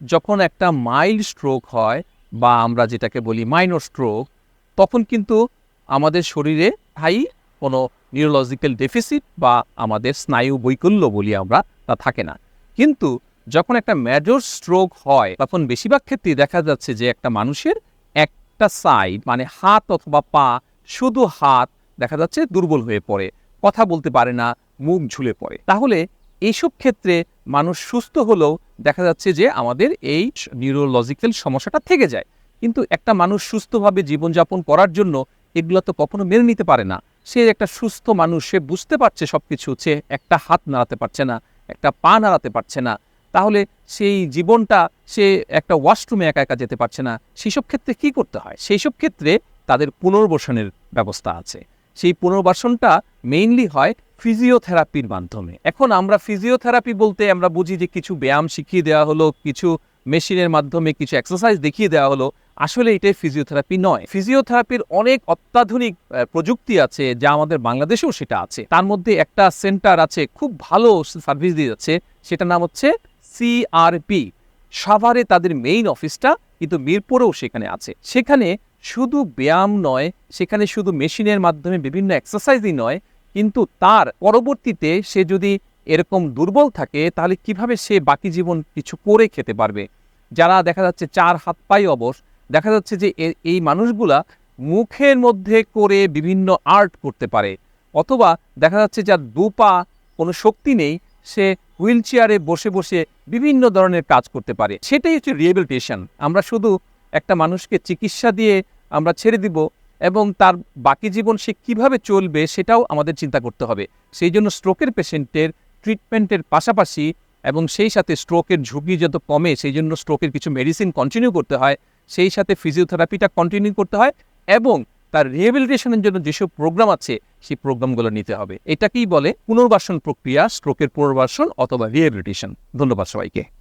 যখন একটা mild stroke হয় বা আমরা যেটাকে বলি মাইনর স্ট্রোক, তখন কিন্তু আমাদের শরীরে হাই কোনো নিউরোলজিক্যাল ডেফিসিট বা আমাদের স্নায়ু বৈকল্য বলি আমরা তা থাকে না। কিন্তু যখন একটা মেজর স্ট্রোক হয়, তখন বেশিরভাগ ক্ষেত্রেই দেখা যাচ্ছে যে একটা মানুষের একটা সাইড মানে হাত অথবা পা, শুধু হাত দেখা যাচ্ছে দুর্বল হয়ে পড়ে, কথা বলতে পারে না, মুখ ঝুলে পড়ে। তাহলে এইসব ক্ষেত্রে মানুষ সুস্থ হলেও দেখা যাচ্ছে যে আমাদের এই নিউরোলজিক্যাল সমস্যাটা থেকে যায়। কিন্তু একটা মানুষ সুস্থভাবে জীবনযাপন করার জন্য এগুলো তো কখনো মেনে নিতে পারে না। সে একটা সুস্থ মানুষ, সে বুঝতে পারছে সব কিছু সে একটা হাত নাড়াতে পারছে না, একটা পা নাড়াতে পারছে না। তাহলে সেই জীবনটা সে একটা ওয়াশরুমে একা একা যেতে পারছে না। সেই সব ক্ষেত্রে কী করতে হয়? সেই সব ক্ষেত্রে তাদের পুনর্বাসনের ব্যবস্থা আছে। সেই পুনর্বাসনটা মেইনলি হয় ফিজিওথেরাপির মাধ্যমে। এখন আমরা ফিজিওথেরাপি বলতে আমরা বুঝি যে কিছু ব্যায়াম শিখিয়ে দেওয়া হলো, কিছু মেশিনের মাধ্যমে কিছু এক্সারসাইজ দেখিয়ে দেওয়া হলো। আসলে এটাই ফিজিওথেরাপি নয়। ফিজিওথেরাপির অনেক অত্যাধুনিক প্রযুক্তি আছে যা আমাদের বাংলাদেশেও সেটা আছে। তার মধ্যে একটা সেন্টার আছে, খুব ভালো সার্ভিস দিয়ে যাচ্ছে। সেটার নাম হচ্ছে সিআরপি সাভারে তাদের মেইন অফিসটা কিন্তু মিরপুরেও সেখানে আছে। সেখানে শুধু ব্যায়াম নয়, সেখানে শুধু মেশিনের মাধ্যমে বিভিন্ন এক্সারসাইজই নয় কিন্তু তার পরবর্তীতে সে যদি এরকম দুর্বল থাকে, তাহলে কীভাবে সে বাকি জীবন কিছু করে খেতে পারবে? যারা দেখা যাচ্ছে চার হাত পাই অবশ, দেখা যাচ্ছে যে এই মানুষগুলা মুখের মধ্যে করে বিভিন্ন আর্ট করতে পারে। অথবা দেখা যাচ্ছে যার দু পা কোনো শক্তি নেই, সে হুইল চেয়ারে বসে বসে বিভিন্ন ধরনের কাজ করতে পারে। সেটাই হচ্ছে রিহেবিলিটেশন। আমরা শুধু একটা মানুষকে চিকিৎসা দিয়ে আমরা ছেড়ে দিব এবং তার বাকি জীবন সে কীভাবে চলবে সেটাও আমাদের চিন্তা করতে হবে। সেই জন্য স্ট্রোকের পেশেন্টের ট্রিটমেন্টের পাশাপাশি এবং সেই সাথে স্ট্রোকের ঝুঁকি যত কমে, সেই জন্য স্ট্রোকের কিছু মেডিসিন কন্টিনিউ করতে হয়, সেই সাথে ফিজিওথেরাপিটা কন্টিনিউ করতে হয় এবং তার রিহেবিলিটেশনের জন্য যেসব প্রোগ্রাম আছে, সেই প্রোগ্রামগুলো নিতে হবে। এটাকেই বলে পুনর্বাসন প্রক্রিয়া স্ট্রোকের পুনর্বাসন অথবা রিহেবিলিটেশন ধন্যবাদ সবাইকে।